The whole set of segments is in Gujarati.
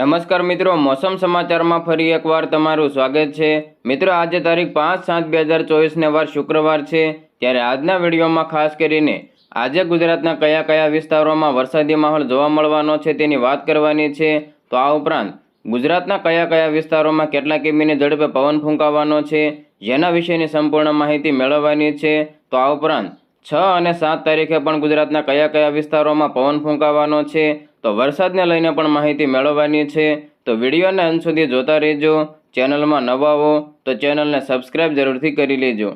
નમસ્કાર મિત્રો, મોસમ સમાચારમાં ફરી એકવાર તમારું સ્વાગત છે. મિત્રો, આજે તારીખ પાંચ સાત બે હજાર ચોવીસને વાર શુક્રવાર છે. ત્યારે આજના વિડીયોમાં ખાસ કરીને આજે ગુજરાતના કયા કયા વિસ્તારોમાં વરસાદી માહોલ જોવા મળવાનો છે તેની વાત કરવાની છે. તો આ ઉપરાંત ગુજરાતના કયા કયા વિસ્તારોમાં કેટલા કિમીની ઝડપે પવન ફૂંકાવાનો છે, જેના વિશેની સંપૂર્ણ માહિતી મેળવવાની છે. તો આ ઉપરાંત છ અને સાત તારીખે પણ ગુજરાતના કયા કયા વિસ્તારોમાં પવન ફૂંકાવાનો છે તો વરસાદને લઈને પણ માહિતી મેળવવાની છે. તો વિડીયોને અંત સુધી જોતા રહેજો. ચેનલમાં નવા હો તો ચેનલને સબસ્ક્રાઇબ જરૂરથી કરી લેજો.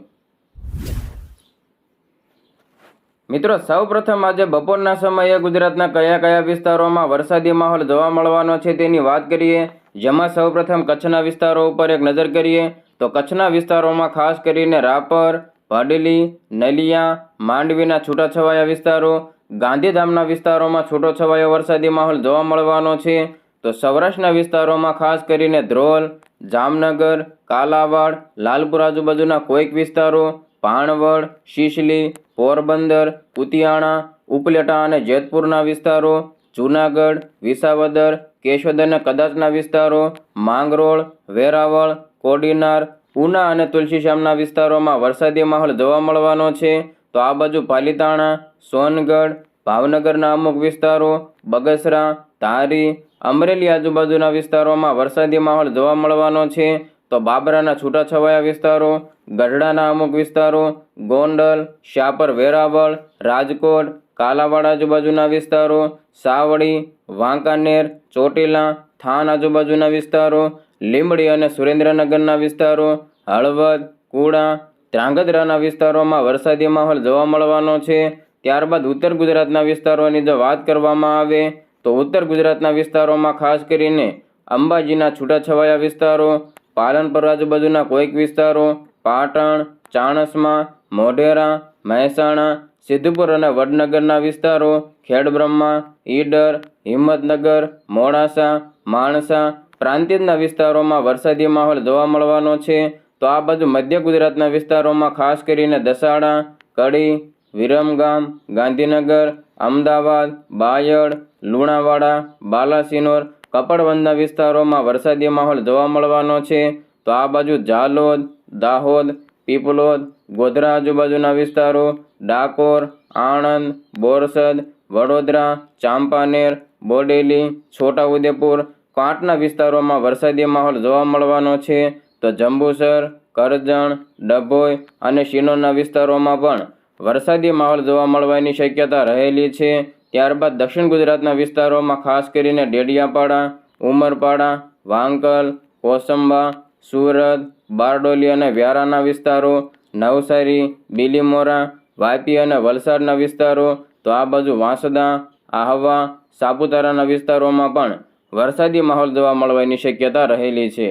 મિત્રો, સૌપ્રથમ આજે બપોરના સમયે ગુજરાતના કયા કયા વિસ્તારોમાં વરસાદી માહોલ જોવા મળવાનો છે તેની વાત કરીએ. જેમાં સૌપ્રથમ કચ્છના વિસ્તારો ઉપર એક નજર કરીએ તો કચ્છના વિસ્તારોમાં ખાસ કરીને રાપર ભાડલી નલિયા, માંડવીના છૂટાછવાયા વિસ્તારો ગાંધીધામના વિસ્તારોમાં છૂટોછવાયો વરસાદી માહોલ જોવા મળવાનો છે. તો સૌરાષ્ટ્રના વિસ્તારોમાં ખાસ કરીને ધ્રોલ, જામનગર, કાલાવાડ, લાલપુર આજુબાજુના કોઈક વિસ્તારો પાણવડ શિશલી, પોરબંદર કુતિયાણા ઉપલેટા અને જેતપુરના વિસ્તારો, જૂનાગઢ, વિસાવદર, કેશોદ અને કદાચના વિસ્તારો, માંગરોળ, વેરાવળ, કોડીનાર, ઉના અને તુલસીશ્યામના વિસ્તારોમાં વરસાદી માહોલ જોવા મળવાનો છે. તો આ બાજુ પાલીતાણા, સોનગઢ, ભાવનગરના અમુક વિસ્તારો, બગસરા, ધારી, અમરેલી આજુબાજુના વિસ્તારોમાં વરસાદી માહોલ જોવા મળવાનો છે. તો બાબરાના છૂટાછવાયા વિસ્તારો, ગઢડાના અમુક વિસ્તારો, ગોંડલ શાપર વેરાવળ, રાજકોટ, કાલાવાડ આજુબાજુના વિસ્તારો સાવડી વાંકાનેર, ચોટીલા, થાન આજુબાજુના વિસ્તારો, લીંબડી અને સુરેન્દ્રનગરના વિસ્તારો, હળવદ, કુડા ધ્રાંગધ્રાના વિસ્તારોમાં વરસાદી માહોલ જોવા મળવાનો છે. ત્યારબાદ ઉત્તર ગુજરાતના વિસ્તારોની જો વાત કરવામાં આવે, તો ઉત્તર ગુજરાતના વિસ્તારોમાં ખાસ કરીને અંબાજીના છૂટાછવાયા વિસ્તારો, પાલનપુર આજુબાજુના કોઈક વિસ્તારો, પાટણ, ચાણસમા, મોઢેરા, મહેસાણા, સિદ્ધપુર અને વડનગરના વિસ્તારો, ખેડબ્રહ્મા, ઈડર, હિંમતનગર, મોડાસા, માણસા પ્રાંતિજના વિસ્તારોમાં વરસાદી માહોલ જોવા મળવાનો છે. તો આ બાજુ મધ્ય ગુજરાતના વિસ્તારોમાં ખાસ કરીને દસાડા, કડી, વિરમગામ, ગાંધીનગર, અમદાવાદ, બાયડ, લુણાવાડા, બાલાસિનોર, કપડવંદના વિસ્તારોમાં વરસાદી માહોલ જોવા મળવાનો છે. તો આ બાજુ ઝાલોદ, દાહોદ, પીપલોદ, ગોધરા આજુબાજુના વિસ્તારો ડાકોર, આણંદ, બોરસદ, વડોદરા, ચાંપાનેર, બોડેલી, છોટાઉદેપુર, કાંટના વિસ્તારોમાં વરસાદી માહોલ જોવા મળવાનો છે. તો જંબુસર, કરજણ, ડભોઈ અને શિનોરના વિસ્તારોમાં પણ વરસાદી માહોલ જોવા મળવાની શક્યતા રહેલી છે. ત્યારબાદ દક્ષિણ ગુજરાતના વિસ્તારોમાં ખાસ કરીને ડેડિયાપાડા, ઉમરપાડા, વાંકલ, કોસંબા, સુરત, બારડોલી અને વ્યારાના વિસ્તારો, નવસારી, બીલીમોરા, વાપી અને વલસાડના વિસ્તારો, તો આ બાજુ વાંસદા, આહવા, સાપુતારાના વિસ્તારોમાં પણ વરસાદી માહોલ જોવા મળવાની શક્યતા રહેલી છે.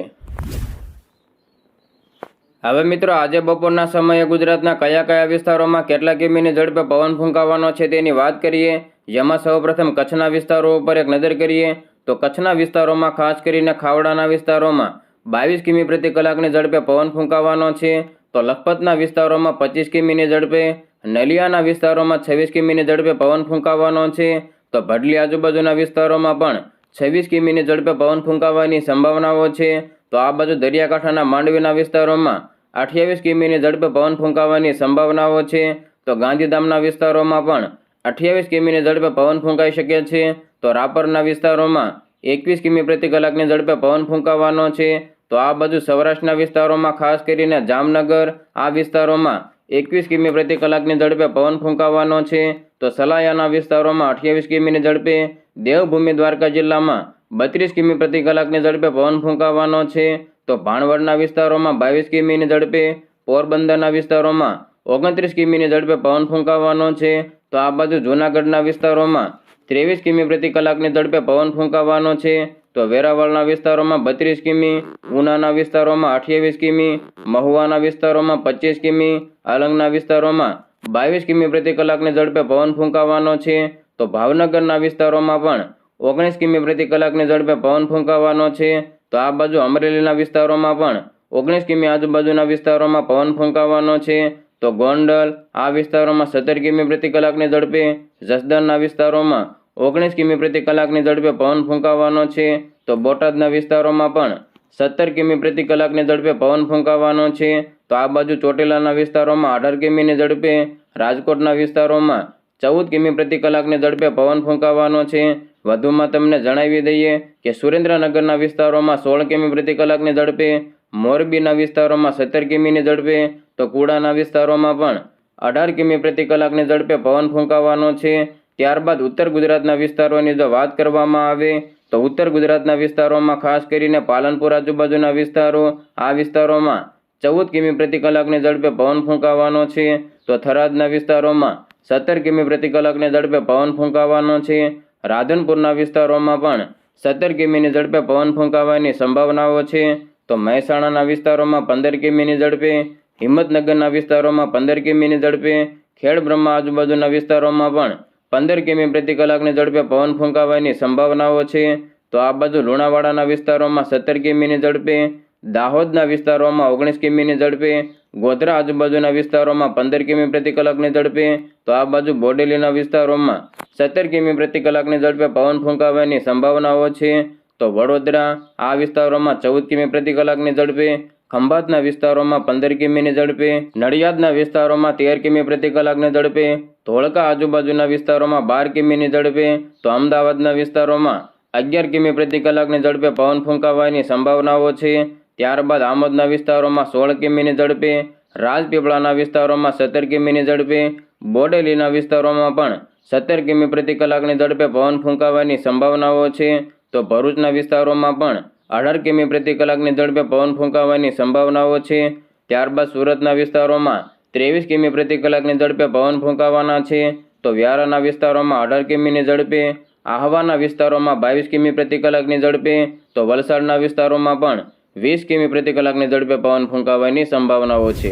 હવે મિત્રો, આજે બપોરના સમયે ગુજરાતના કયા કયા વિસ્તારોમાં કેટલા કિમીની ઝડપે પવન ફૂંકાવાનો છે તેની વાત કરીએ, જેમાં સૌપ્રથમ કચ્છના વિસ્તારો ઉપર એક નજર કરીએ, તો કચ્છના વિસ્તારોમાં ખાસ કરીને ખાવડાના વિસ્તારોમાં બાવીસ કિમી પ્રતિ કલાકની ઝડપે પવન ફૂંકાવાનો છે, તો લખપતના વિસ્તારોમાં પચીસ કિમીની ઝડપે, નલિયાના વિસ્તારોમાં છવ્વીસ કિમીની ઝડપે પવન ફૂંકાવાનો છે, તો ભડલી આજુબાજુના વિસ્તારોમાં પણ છવ્વીસ કિમીની ઝડપે પવન ફૂંકાવાની સંભાવનાઓ છે, તો આ બાજુ દરિયાકાંઠાના માંડવીના વિસ્તારોમાં અઠ્યાવીસ કિમીની ઝડપે પવન ફૂંકાવાની સંભાવનાઓ છે. તો ગાંધીધામના વિસ્તારોમાં પણ અઠ્યાવીસ કિમીની ઝડપે પવન ફૂંકાઈ શકે છે. તો રાપરના વિસ્તારોમાં એકવીસ કિમી પ્રતિ કલાકની ઝડપે પવન ફૂંકાવાનો છે. તો આ બાજુ સૌરાષ્ટ્રના વિસ્તારોમાં ખાસ કરીને જામનગર, આ વિસ્તારોમાં એકવીસ કિમી પ્રતિ કલાકની ઝડપે પવન ફૂંકાવાનો છે. તો સલાયાના વિસ્તારોમાં અઠ્યાવીસ કિમીની ઝડપે દેવભૂમિ દ્વારકા જિલ્લામાં બત્રીસ કિમી પ્રતિ કલાકની ઝડપે પવન ફૂંકાવાનો છે. તો ભાણવડના વિસ્તારોમાં બાવીસ કિમીની ઝડપે, પોરબંદરના વિસ્તારોમાં ઓગણત્રીસ કિમીની ઝડપે પવન ફૂંકાવાનો છે. તો આ બાજુ જૂનાગઢના વિસ્તારોમાં ત્રેવીસ કિમી પ્રતિ કલાકની ઝડપે પવન ફૂંકાવાનો છે. તો વેરાવળના વિસ્તારોમાં બત્રીસ કિમી, ઉનાના વિસ્તારોમાં અઠ્યાવીસ કિમી, મહુવાના વિસ્તારોમાં પચીસ કિમી, આલંગના વિસ્તારોમાં બાવીસ કિમી પ્રતિ કલાકની ઝડપે પવન ફૂંકાવાનો છે. તો ભાવનગરના વિસ્તારોમાં પણ ઓગણીસ કિમી પ્રતિ કલાકની ઝડપે પવન ફૂંકાવાનો છે. તો આ બાજુ અમરેલીના વિસ્તારોમાં પણ ઓગણીસ કિમી આજુબાજુના વિસ્તારોમાં પવન ફૂંકાવાનો છે. તો ગોંડલ, આ વિસ્તારોમાં સત્તર કિમી પ્રતિ કલાકની ઝડપે, જસદણના વિસ્તારોમાં ઓગણીસ કિમી પ્રતિ કલાકની ઝડપે પવન ફૂંકાવાનો છે. તો બોટાદના વિસ્તારોમાં પણ સત્તર કિમી પ્રતિ કલાકની ઝડપે પવન ફૂંકાવાનો છે. તો આ બાજુ ચોટીલાના વિસ્તારોમાં અઢાર કિમીની ઝડપે, રાજકોટના વિસ્તારોમાં ચૌદ કિમી પ્રતિ કલાકની ઝડપે પવન ફૂંકાવાનો છે. વધુમાં તમને જણાવી દઈએ કે સુરેન્દ્રનગરના વિસ્તારોમાં સોળ કિમી પ્રતિ કલાકની ઝડપે, મોરબીના વિસ્તારોમાં સત્તર કિમીની ઝડપે, તો કુડાના વિસ્તારોમાં પણ અઢાર કિમી પ્રતિ કલાકની ઝડપે પવન ફૂંકાવાનો છે. ત્યારબાદ ઉત્તર ગુજરાતના વિસ્તારોની જો વાત કરવામાં આવે, તો ઉત્તર ગુજરાતના વિસ્તારોમાં ખાસ કરીને પાલનપુર આજુબાજુના વિસ્તારો, આ વિસ્તારોમાં ચૌદ કિમી પ્રતિ કલાકની ઝડપે પવન ફૂંકાવાનો છે. તો થરાદના વિસ્તારોમાં સત્તર કિમી પ્રતિ કલાકની ઝડપે પવન ફૂંકાવાનો છે. રાધનપુરના વિસ્તારોમાં પણ સત્તર કિમીની ઝડપે પવન ફૂંકાવાની સંભાવનાઓ છે. તો મહેસાણાના વિસ્તારોમાં પંદર કિમીની ઝડપે, હિંમતનગરના વિસ્તારોમાં પંદર કિમીની ઝડપે, ખેડબ્રહ્મા આજુબાજુના વિસ્તારોમાં પણ પંદર કિમી પ્રતિ કલાકની ઝડપે પવન ફૂંકાવાની સંભાવનાઓ છે. તો આ બાજુ લુણાવાડાના વિસ્તારોમાં સત્તર કિમીની ઝડપે દાહોદના વિસ્તારોમાં ઓગણીસ કિમીની ઝડપે, ગોધરા આજુબાજુના વિસ્તારોમાં પંદર કિમી પ્રતિ કલાકની ઝડપે, તો આ બાજુ બોડેલીના વિસ્તારોમાં સત્તર કિમી પ્રતિ કલાકની ઝડપે પવન ફૂંકાવાની સંભાવનાઓ છે. તો વડોદરા આ વિસ્તારોમાં ચૌદ કિમી પ્રતિ કલાકની ઝડપે, ખંભાતના વિસ્તારોમાં પંદર કિમીની ઝડપે, નડિયાદના વિસ્તારોમાં તેર કિમી પ્રતિ કલાકની ઝડપે, ધોળકા આજુબાજુના વિસ્તારોમાં બાર કિમીની ઝડપે, તો અમદાવાદના વિસ્તારોમાં અગિયાર કિમી પ્રતિ કલાકની ઝડપે પવન ફૂંકાવાની સંભાવનાઓ છે. ત્યારબાદ આમોદના વિસ્તારોમાં સોળ કિમીની ઝડપે, રાજપીપળાના વિસ્તારોમાં સત્તર કિમીની ઝડપે, બોડેલીના વિસ્તારોમાં પણ સત્તર કિમી પ્રતિ કલાકની ઝડપે પવન ફૂંકાવાની સંભાવનાઓ છે. તો ભરૂચના વિસ્તારોમાં પણ અઢાર કિમી પ્રતિ કલાકની ઝડપે પવન ફૂંકાવાની સંભાવનાઓ છે. ત્યારબાદ સુરતના વિસ્તારોમાં ત્રેવીસ કિમી પ્રતિ કલાકની ઝડપે પવન ફૂંકાવાના છે. તો વ્યારાના વિસ્તારોમાં અઢાર કિમીની ઝડપે, આહવાના વિસ્તારોમાં બાવીસ કિમી પ્રતિ કલાકની ઝડપે, તો વલસાડના વિસ્તારોમાં પણ વીસ કિમી પ્રતિ કલાકની ઝડપે પવન ફૂંકાવાની સંભાવનાઓ છે.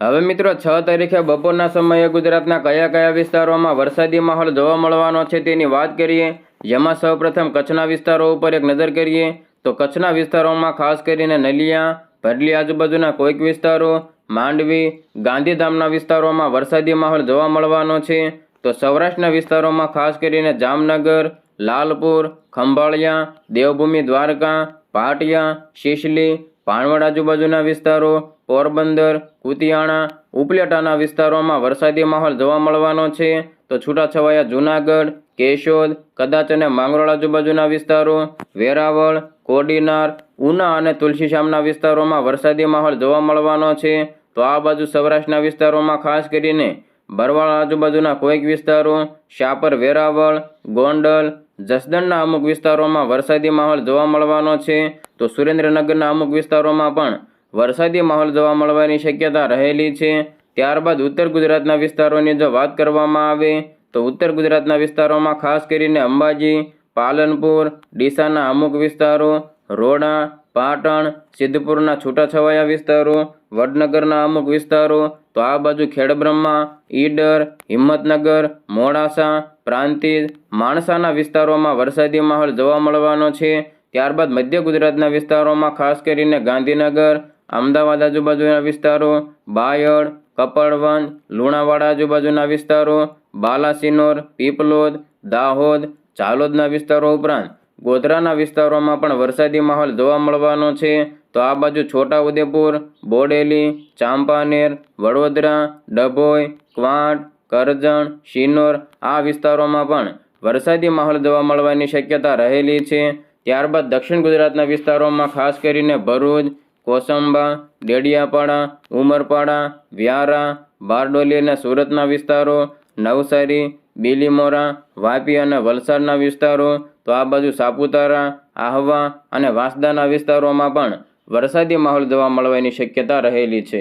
હવે મિત્રો, છ તારીખે બપોરના સમયે ગુજરાતના કયા કયા વિસ્તારોમાં વરસાદી માહોલ જોવા મળવાનો છે તેની વાત કરીએ. જેમાં સૌપ્રથમ કચ્છના વિસ્તારો ઉપર એક નજર કરીએ તો કચ્છના વિસ્તારોમાં ખાસ કરીને નલિયા ભડલી આજુબાજુના કોઈક વિસ્તારો, માંડવી, ગાંધીધામના વિસ્તારોમાં વરસાદી માહોલ જોવા મળવાનો છે. તો સૌરાષ્ટ્રના વિસ્તારોમાં ખાસ કરીને જામનગર લાલપુર, ખંભાળિયા, દેવભૂમિ, દ્વારકા, પાટિયા, શિશલી ભાણવડ આજુબાજુના વિસ્તારો, પોરબંદર, કુતિયાણા, ઉપલેટાના વિસ્તારોમાં વરસાદી માહોલ જોવા મળવાનો છે. તો છૂટાછવાયા જૂનાગઢ, કેશોદ, કદાચ અને માંગરોળ આજુબાજુના વિસ્તારો, વેરાવળ, કોડીનાર, ઉના અને તુલસીશ્યામના વિસ્તારોમાં વરસાદી માહોલ જોવા મળવાનો છે. તો આ બાજુ સૌરાષ્ટ્રના વિસ્તારોમાં ખાસ કરીને બરવાળ આજુબાજુના કોઈક વિસ્તારો શાપર વેરાવળ, ગોંડલ જસદણના અમુક વિસ્તારોમાં વરસાદી માહોલ જોવા મળવાનો છે, તો સુરેન્દ્રનગરના અમુક વિસ્તારોમાં પણ વરસાદી માહોલ જોવા મળવાની શક્યતા રહેલી છે. ત્યારબાદ ઉત્તર ગુજરાતના વિસ્તારોની જો વાત કરવામાં આવે, તો ઉત્તર ગુજરાતના વિસ્તારોમાં ખાસ કરીને અંબાજી, પાલનપુર, ડીસાના અમુક વિસ્તારો, રોડા, પાટણ, સિદ્ધપુરના છૂટાછવાયા વિસ્તારો વડનગરના અમુક વિસ્તારો, તો આ બાજુ ખેડબ્રહ્મા, ઈડર, હિંમતનગર, મોડાસા, પ્રાંતિજ, માણસાના વિસ્તારોમાં વરસાદી માહોલ જોવા મળવાનો છે. ત્યારબાદ મધ્ય ગુજરાતના વિસ્તારોમાં ખાસ કરીને ગાંધીનગર, અમદાવાદ આજુબાજુના વિસ્તારો, બાયડ કપડવન લુણાવાડા આજુબાજુના વિસ્તારો, બાલાસિનોર, પીપલોદ, દાહોદ ચાલોદના વિસ્તારો ઉપરાંત ગોધરાના વિસ્તારોમાં પણ વરસાદી માહોલ જોવા મળવાનો છે. તો આ બાજુ છોટાઉદેપુર, બોડેલી, ચાંપાનેર, વડોદરા, ડભોઈ, ક્વાંટ, કરજણ, શિનોર આ વિસ્તારોમાં પણ વરસાદી માહોલ જોવા મળવાની શક્યતા રહેલી છે. ત્યારબાદ દક્ષિણ ગુજરાતના વિસ્તારોમાં ખાસ કરીને ભરૂચ, કોસંબા, ડેડિયાપાડા, ઉમરપાડા, વ્યારા, બારડોલી અને સુરતના વિસ્તારો, નવસારી, બીલીમોરા, વાપી અને વલસાડના વિસ્તારો, તો આ બાજુ સાપુતારા, આહવા અને વાંસદાના વિસ્તારોમાં પણ વરસાદી માહોલ જોવા મળવાની શક્યતા રહેલી છે.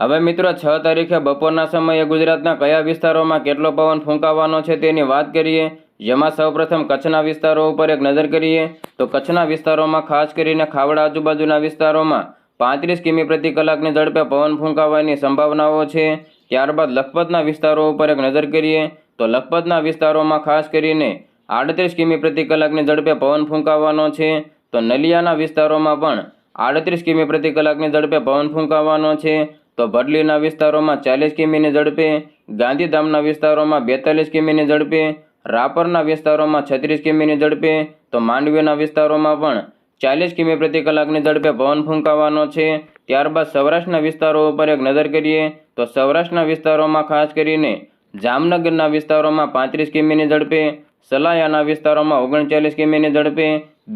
હવે મિત્રો, છ તારીખે બપોરના સમયે ગુજરાતના કયા વિસ્તારોમાં કેટલો પવન ફૂંકાવાનો છે તેની વાત કરીએ. જેમાં સૌપ્રથમ કચ્છના વિસ્તારો ઉપર એક નજર કરીએ, તો કચ્છના વિસ્તારોમાં ખાસ કરીને ખાવડા આજુબાજુના વિસ્તારોમાં પાંત્રીસ કિમી પ્રતિ કલાકની ઝડપે પવન ફૂંકાવાની સંભાવનાઓ છે. ત્યારબાદ લખપતના વિસ્તારો ઉપર એક નજર કરીએ, તો લખપતના વિસ્તારોમાં ખાસ કરીને આડત્રીસ કિમી પ્રતિ કલાકની ઝડપે પવન ફૂંકાવાનો છે. તો નલિયાના વિસ્તારોમાં પણ આડત્રીસ કિમી પ્રતિ કલાકની ઝડપે પવન ફૂંકાવાનો છે. તો ભડલીના વિસ્તારોમાં ચાલીસ કિમીની ઝડપે, ગાંધીધામના વિસ્તારોમાં બેતાલીસ કિમીની ઝડપે, રાપરના વિસ્તારોમાં છત્રીસ કિમીની ઝડપે, તો માંડવીના વિસ્તારોમાં પણ ચાલીસ કિમી પ્રતિ કલાકની ઝડપે પવન ફૂંકાવાનો છે. ત્યારબાદ સૌરાષ્ટ્રના વિસ્તારો ઉપર એક નજર કરીએ, તો સૌરાષ્ટ્રના વિસ્તારોમાં ખાસ કરીને જામનગરના વિસ્તારોમાં પાંત્રીસ કિમીની ઝડપે સલાયાના વિસ્તારોમાં ઓગણચાલીસ કિમીની ઝડપે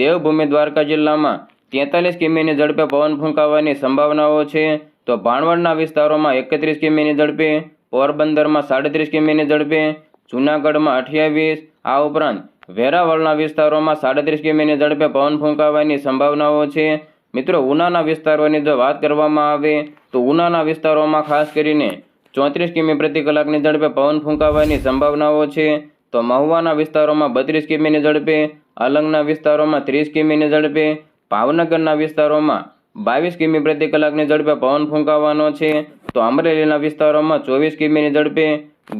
દેવભૂમિ દ્વારકા જિલ્લામાં તેતાલીસ કિમીની ઝડપે પવન ફૂંકાવાની સંભાવનાઓ છે. તો ભાણવડના વિસ્તારોમાં એકત્રીસ કિમીની ઝડપે, પોરબંદરમાં સાડત્રીસ કિમીની ઝડપે, જૂનાગઢમાં અઠ્યાવીસ, આ ઉપરાંત વેરાવળના વિસ્તારોમાં સાડત્રીસ કિમીની ઝડપે પવન ફૂંકાવાની સંભાવનાઓ છે. મિત્રો, ઉનાના વિસ્તારોની જો વાત કરવામાં આવે, તો ઉનાના વિસ્તારોમાં ખાસ કરીને ચોત્રીસ કિમી પ્રતિ કલાકની ઝડપે પવન ફૂંકાવાની સંભાવનાઓ છે. તો મહુવાના વિસ્તારોમાં બત્રીસ કિમીની ઝડપે અલંગના વિસ્તારોમાં ત્રીસ કિમીની ઝડપે, ભાવનગરના વિસ્તારોમાં બાવીસ કિમી પ્રતિ કલાકની ઝડપે પવન ફૂંકાવાનો છે. તો અમરેલીના વિસ્તારોમાં ચોવીસ કિમીની ઝડપે,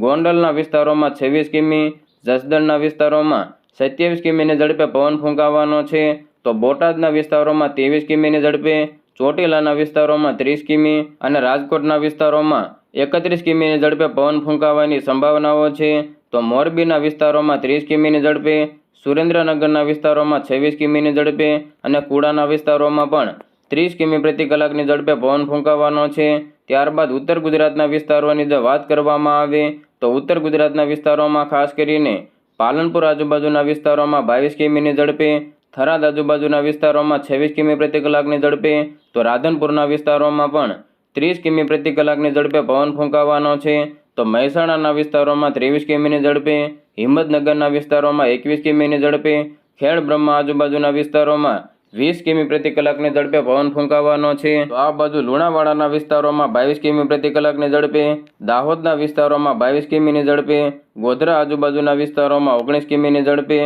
ગોંડલના વિસ્તારોમાં છવ્વીસ કિમી, જસદણના વિસ્તારોમાં સત્યાવીસ કિમીની ઝડપે પવન ફૂંકાવાનો છે. તો બોટાદના વિસ્તારોમાં ત્રેવીસ કિમીની ઝડપે, ચોટીલાના વિસ્તારોમાં ત્રીસ કિમી અને રાજકોટના વિસ્તારોમાં એકત્રીસ કિમીની ઝડપે પવન ફૂંકાવાની સંભાવનાઓ છે. તો મોરબીના વિસ્તારોમાં ત્રીસ કિમીની ઝડપે, સુરેન્દ્રનગરના વિસ્તારોમાં છવ્વીસ કિમીની ઝડપે અને કુડાના વિસ્તારોમાં પણ ત્રીસ કિમી પ્રતિ કલાકની ઝડપે પવન ફૂંકાવાનો છે. ત્યારબાદ ઉત્તર ગુજરાતના વિસ્તારોની જો વાત કરવામાં આવે, તો ઉત્તર ગુજરાતના વિસ્તારોમાં ખાસ કરીને પાલનપુર આજુબાજુના વિસ્તારોમાં બાવીસ કિમીની ઝડપે, થરાદ આજુબાજુના વિસ્તારોમાં છવ્વીસ કિમી પ્રતિ કલાકની ઝડપે, તો રાધનપુરના વિસ્તારોમાં પણ ત્રીસ કિમી પ્રતિ કલાકની ઝડપે પવન ફૂંકાવાનો છે. તો મહેસાણાના વિસ્તારોમાં ત્રેવીસ કિમીની ઝડપે, હિંમતનગરના વિસ્તારોમાં એકવીસ કિમીની ઝડપે, ખેડ બ્રહ્મા આજુબાજુના વિસ્તારોમાં વીસ કિમી પ્રતિ કલાકની ઝડપે પવન ફૂંકાવાનો છે. આ બાજુ લુણાવાડાના વિસ્તારોમાં બાવીસ કિમી પ્રતિ કલાકની ઝડપે, દાહોદના વિસ્તારોમાં બાવીસ કિમીની ઝડપે, ગોધરા આજુબાજુના વિસ્તારોમાં ઓગણીસ કિમીની ઝડપે,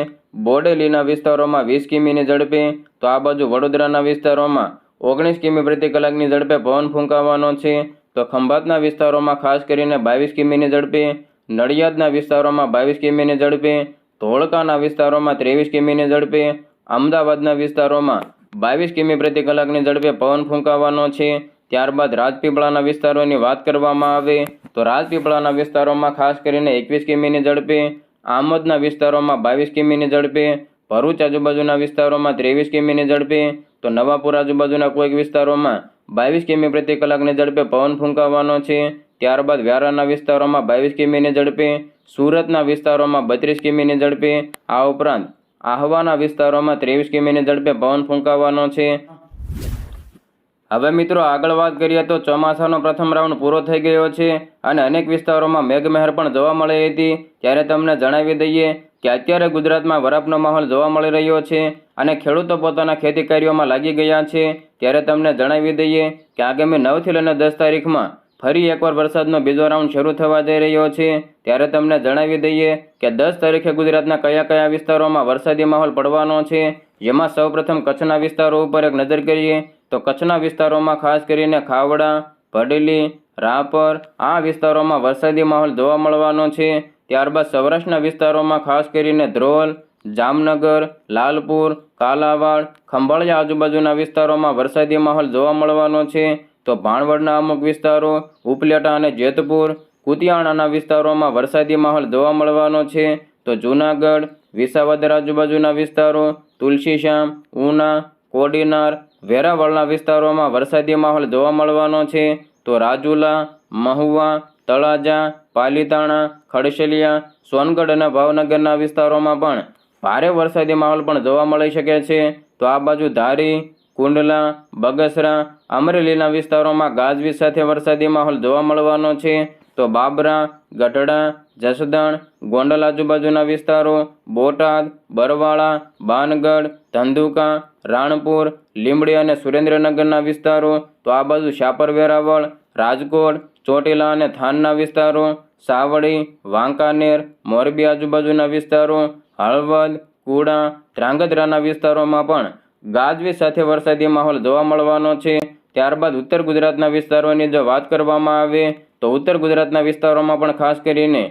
બોડેલીના વિસ્તારોમાં વીસ કિમીની ઝડપે, તો આ બાજુ વડોદરાના વિસ્તારોમાં ઓગણીસ કિમી પ્રતિ કલાકની ઝડપે પવન ફૂંકાવાનો છે. તો ખંભાતના વિસ્તારોમાં ખાસ કરીને બાવીસ કિમીની ઝડપે, નડિયાદના વિસ્તારોમાં બાવીસ કિમીની ઝડપે, ધોળકાના વિસ્તારોમાં ત્રેવીસ કિમીની ઝડપે, અમદાવાદના વિસ્તારોમાં બાવીસ કિમી પ્રતિ કલાકની ઝડપે પવન ફૂંકાવાનો છે. ત્યારબાદ રાજપીપળાના વિસ્તારોની વાત કરવામાં આવે તો રાજપીપળાના વિસ્તારોમાં ખાસ કરીને એકવીસ કિમીની ઝડપે, આમોદના વિસ્તારોમાં બાવીસ કિમીની ઝડપે, ભરૂચ આજુબાજુના વિસ્તારોમાં ત્રેવીસ કિમીની ઝડપે, તો નવાપુર આજુબાજુના કોઈક વિસ્તારોમાં બાવીસ કિમી પ્રતિ કલાકની ઝડપે પવન ફૂંકાવવાનો છે. ત્યારબાદ વ્યારાના વિસ્તારોમાં બાવીસ કિમીની ઝડપે, સુરતના વિસ્તારોમાં બત્રીસ કિમીની ઝડપે, આ ઉપરાંત આહવાના વિસ્તારોમાં ત્રેવીસ કિમીની ઝડપે પવન ફૂંકાવવાનો છે. હવે મિત્રો આગળ વાત કરીએ તો ચોમાસાનો પ્રથમ રાઉન્ડ પૂરો થઈ ગયો છે અને અનેક વિસ્તારોમાં મેઘમહેર પણ જોવા મળી હતી. ત્યારે તમને જણાવી દઈએ કે અત્યારે ગુજરાતમાં વરાપનો માહોલ જોવા મળી રહ્યો છે અને ખેડૂતો પોતાના ખેતી કાર્યોમાં લાગી ગયા છે. ત્યારે તમને જણાવી દઈએ કે આગામી નવથી લઈને દસ તારીખમાં ફરી એકવાર વરસાદનો બીજો રાઉન્ડ શરૂ થવા જઈ રહ્યો છે. ત્યારે તમને જણાવી દઈએ કે દસ તારીખે ગુજરાતના કયા કયા વિસ્તારોમાં વરસાદી માહોલ પડવાનો છે. જેમાં સૌપ્રથમ કચ્છના વિસ્તારો ઉપર એક નજર કરીએ તો કચ્છના વિસ્તારોમાં ખાસ કરીને ખાવડા, ભડેલી, રાપર આ વિસ્તારોમાં વરસાદી માહોલ જોવા મળવાનો છે. ત્યારબાદ સૌરાષ્ટ્રના વિસ્તારોમાં ખાસ કરીને ધ્રોલ જામનગર, લાલપુર, કાલાવાડ, ખંભાળિયા આજુબાજુના વિસ્તારોમાં વરસાદી માહોલ જોવા મળવાનો છે. તો ભાણવડના અમુક વિસ્તારો, ઉપલેટા અને જેતપુર, કુતિયાણાના વિસ્તારોમાં વરસાદી માહોલ જોવા મળવાનો છે. તો જૂનાગઢ, વિસાવદર આજુબાજુના વિસ્તારો તુલસીશ્યામ ઉના, કોડીનાર, વેરાવળના વિસ્તારોમાં વરસાદી માહોલ જોવા મળવાનો છે. તો રાજુલા, મહુવા, તળાજા, પાલીતાણા ખડશલિયા સોનગઢ અને ભાવનગરના વિસ્તારોમાં પણ ભારે વરસાદી માહોલ પણ જોવા મળી શકે છે. તો આ બાજુ ધારી, કુંડલા, બગસરા, અમરેલીના વિસ્તારોમાં ગાજવીજ સાથે વરસાદી માહોલ જોવા મળવાનો છે. તો બાબરા, ગઢડા, જસદણ, ગોંડલ આજુબાજુના વિસ્તારો, બોટાદ, બરવાળા બાનગઢ ધંધુકા, રાણપુર, લીંબડી અને સુરેન્દ્રનગરના વિસ્તારો, તો આ બાજુ શાપર વેરાવળ, રાજકોટ, ચોટીલા અને થાનના વિસ્તારો, સાવડી, વાંકાનેર, મોરબી આજુબાજુના વિસ્તારો હળવદ, કુડા, ધ્રાંગધ્રાના વિસ્તારોમાં પણ ગાજવીજ સાથે વરસાદી માહોલ જોવા મળવાનો છે. ત્યારબાદ ઉત્તર ગુજરાતના વિસ્તારોની જો વાત કરવામાં આવે, તો ઉત્તર ગુજરાતના વિસ્તારોમાં પણ ખાસ કરીને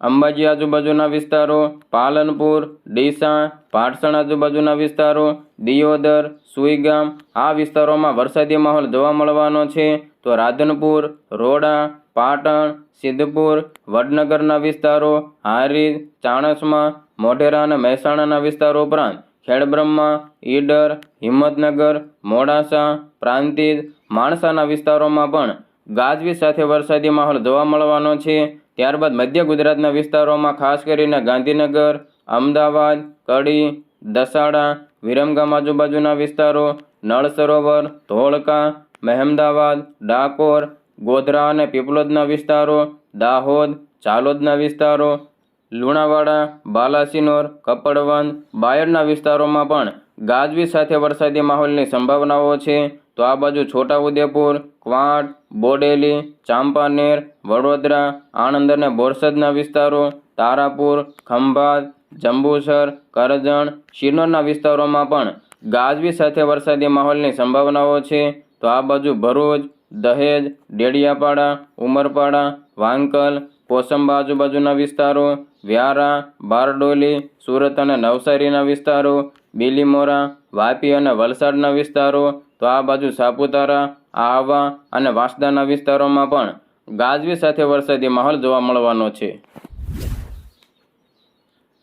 અંબાજી આજુબાજુના વિસ્તારો, પાલનપુર, ડીસા પાટસણ આજુબાજુના વિસ્તારો, દિયોદર, સુઈગામ આ વિસ્તારોમાં વરસાદી માહોલ જોવા મળવાનો છે. તો રાધનપુર, રોડા, પાટણ, સિદ્ધપુર, વડનગરના વિસ્તારો, હારીજ, ચાણસ્મા મોઢેરા અને મહેસાણાના વિસ્તારો ઉપરાંત ખેડબ્રહ્મા, ઈડર, હિંમતનગર, મોડાસા, પ્રાંતિજ, માણસાના વિસ્તારોમાં પણ ગાજવીજ સાથે વરસાદી માહોલ જોવા મળવાનો છે. ત્યારબાદ મધ્ય ગુજરાતના વિસ્તારોમાં ખાસ કરીને ગાંધીનગર, અમદાવાદ, કડી, દસાડા, વિરમગામ આજુબાજુના વિસ્તારો નળ સરોવર ધોળકા, મહેમદાવાદ, ડાકોર, ગોધરા અને પીપલોદના વિસ્તારો, દાહોદ, ચાલોદના વિસ્તારો લુણાવાડા, બાલાસિનોર, કપડવંદ બાયડના વિસ્તારોમાં પણ ગાજવીજ સાથે વરસાદી માહોલની સંભાવનાઓ છે. તો આ બાજુ છોટાઉદેપુર, ક્વાંટ, બોડેલી, ચાંપાનેર, વડોદરા, આણંદ અને બોરસદના વિસ્તારો, તારાપુર, ખંભાત, જંબુસર, કરજણ, શિરનોરના વિસ્તારોમાં પણ ગાજવીજ સાથે વરસાદી માહોલની સંભાવનાઓ છે. તો આ બાજુ ભરૂચ, દહેજ, ડેડિયાપાડા, ઉમરપાડા, વાંકલ કોસંબા આજુબાજુના વિસ્તારો વ્યારા, બારડોલી, સુરત અને નવસારીના વિસ્તારો, બીલીમોરા, વાપી અને વલસાડના વિસ્તારો, તો આ બાજુ સાપુતારા, આહવા અને વાંસદાના વિસ્તારોમાં પણ ગાજવી સાથે વરસાદી માહોલ જોવા મળવાનો છે.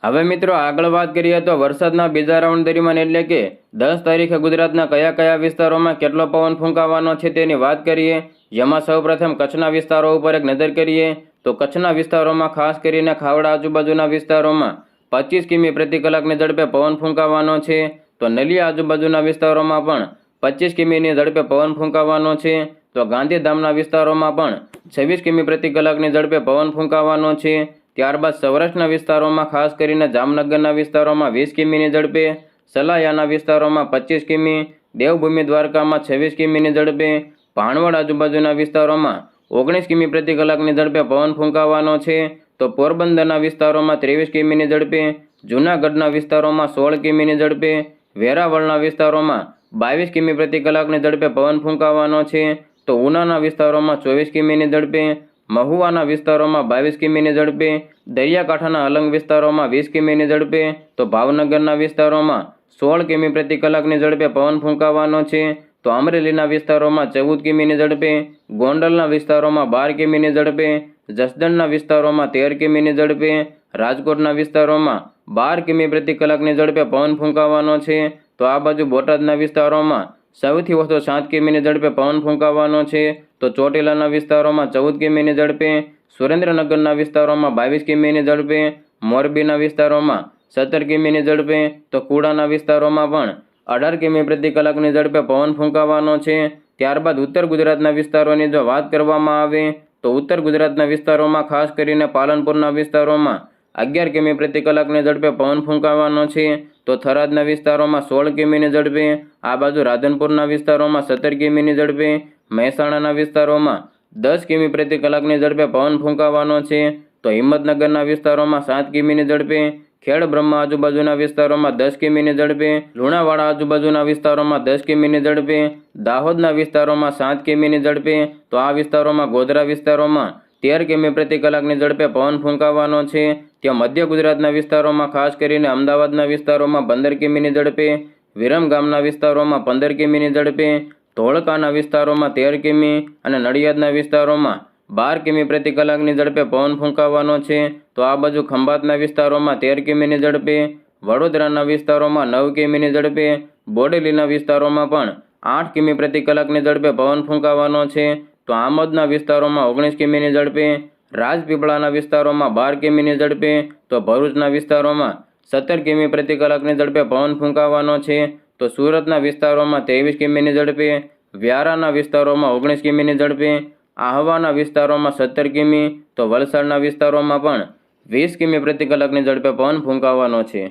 હવે મિત્રો આગળ વાત કરીએ તો વરસાદના બીજા રાઉન્ડ દરમિયાન એટલે કે દસ તારીખે ગુજરાતના કયા કયા વિસ્તારોમાં કેટલો પવન ફૂંકાવાનો છે તેની વાત કરીએ. જેમાં સૌપ્રથમ કચ્છના વિસ્તારો ઉપર એક નજર કરીએ. તો કચ્છના વિસ્તારોમાં ખાસ કરીને ખાવડા આજુબાજુના વિસ્તારોમાં પચીસ કિમી પ્રતિ કલાકની ઝડપે પવન ફૂંકાવાનો છે. તો નલિયા આજુબાજુના વિસ્તારોમાં પણ પચીસ કિમીની ઝડપે પવન ફૂંકાવાનો છે. તો ગાંધીધામના વિસ્તારોમાં પણ છવ્વીસ કિમી પ્રતિ કલાકની ઝડપે પવન ફૂંકાવાનો છે. ત્યારબાદ સૌરાષ્ટ્રના વિસ્તારોમાં ખાસ કરીને જામનગરના વિસ્તારોમાં વીસ કિમીની ઝડપે, સલાયાના વિસ્તારોમાં પચીસ કિમી, દેવભૂમિ દ્વારકામાં છવ્વીસ કિમીની ઝડપે ભાણવડ આજુબાજુના વિસ્તારોમાં ઓગણીસ કિમી પ્રતિ કલાકની ઝડપે પવન ફૂંકાવાનો છે. તો પોરબંદરના વિસ્તારોમાં ત્રેવીસ કિમીની ઝડપે, જૂનાગઢના વિસ્તારોમાં સોળ કિમીની ઝડપે, વેરાવળના વિસ્તારોમાં બાવીસ કિમી પ્રતિ કલાકની ઝડપે પવન ફૂંકાવાનો છે. તો ઉનાના વિસ્તારોમાં ચોવીસ કિમીની ઝડપે, મહુવાના વિસ્તારોમાં બાવીસ કિમીની ઝડપે, દરિયાકાંઠાના અલંગ વિસ્તારોમાં વીસ કિમીની ઝડપે, તો ભાવનગરના વિસ્તારોમાં સોળ કિમી પ્રતિ કલાકની ઝડપે પવન ફૂંકાવાનો છે. તો અમરેલીના વિસ્તારોમાં ચૌદ કિમીની ઝડપે, ગોંડલના વિસ્તારોમાં બાર કિમીની ઝડપે, જસદણના વિસ્તારોમાં તેર કિમીની ઝડપે, રાજકોટના વિસ્તારોમાં બાર કિમી પ્રતિ કલાકની ઝડપે પવન ફૂંકાવાનો છે. તો આ બાજુ બોટાદના વિસ્તારોમાં સૌથી વધુ સાત કિમીની ઝડપે પવન ફૂંકાવાનો છે. તો ચોટીલાના વિસ્તારોમાં ચૌદ કિમીની ઝડપે, સુરેન્દ્રનગરના વિસ્તારોમાં બાવીસ કિમીની ઝડપે, મોરબીના વિસ્તારોમાં સત્તર કિમીની ઝડપે, તો કુડાના વિસ્તારોમાં પણ અઢાર કિમી પ્રતિ કલાકની ઝડપે પવન ફૂંકાવાનો છે. ત્યારબાદ ઉત્તર ગુજરાતના વિસ્તારોની જો વાત કરવામાં આવે, તો ઉત્તર ગુજરાતના વિસ્તારોમાં ખાસ કરીને પાલનપુરના વિસ્તારોમાં અગિયાર કિમી પ્રતિ કલાકની ઝડપે પવન ફૂંકાવાનો છે. તો થરાદના વિસ્તારોમાં સોળ કિમીની ઝડપે, આ બાજુ રાધનપુરના વિસ્તારોમાં સત્તર કિમીની ઝડપે, મહેસાણાના વિસ્તારોમાં દસ કિમી પ્રતિ કલાકની ઝડપે પવન ફૂંકાવાનો છે. તો હિંમતનગરના વિસ્તારોમાં સાત કિમીની ઝડપે ખેડ બ્રહ્મા આજુબાજુના વિસ્તારોમાં દસ કિમીની ઝડપે, લુણાવાડા આજુબાજુના વિસ્તારોમાં દસ કિમીની ઝડપે, દાહોદના વિસ્તારોમાં સાત કિમીની ઝડપે, તો આ વિસ્તારોમાં ગોધરા વિસ્તારોમાં તેર કિમી પ્રતિ કલાકની ઝડપે પવન ફૂંકાવાનો છે. ત્યાં મધ્ય ગુજરાતના વિસ્તારોમાં ખાસ કરીને અમદાવાદના વિસ્તારોમાં પંદર કિમીની ઝડપે વિરમગામના વિસ્તારોમાં પંદર કિમીની ઝડપે, ધોળકાના વિસ્તારોમાં તેર કિમી અને નડિયાદના વિસ્તારોમાં બાર કિમી પ્રતિ કલાકની ઝડપે પવન ફૂંકાવાનો છે. તો આ બાજુ ખંભાતના વિસ્તારોમાં તેર કિમીની ઝડપે, વડોદરાના વિસ્તારોમાં નવ કિમીની ઝડપે, બોડેલીના વિસ્તારોમાં પણ આઠ કિમી પ્રતિ કલાકની ઝડપે પવન ફૂંકાવાનો છે. તો આમોદના વિસ્તારોમાં ઓગણીસ કિમીની ઝડપે, રાજપીપળાના વિસ્તારોમાં બાર કિમીની ઝડપે, તો ભરૂચના વિસ્તારોમાં સત્તર કિમી પ્રતિ કલાકની ઝડપે પવન ફૂંકાવાનો છે. તો સુરતના વિસ્તારોમાં ત્રેવીસ કિમીની ઝડપે, વ્યારાના વિસ્તારોમાં ઓગણીસ કિમીની ઝડપે આહવાના વિસ્તારોમાં સત્તર કિમી, તો વલસાડના વિસ્તારોમાં પણ વીસ કિમી પ્રતિ કલાકની ઝડપે પવન ફૂંકાવાનો છે.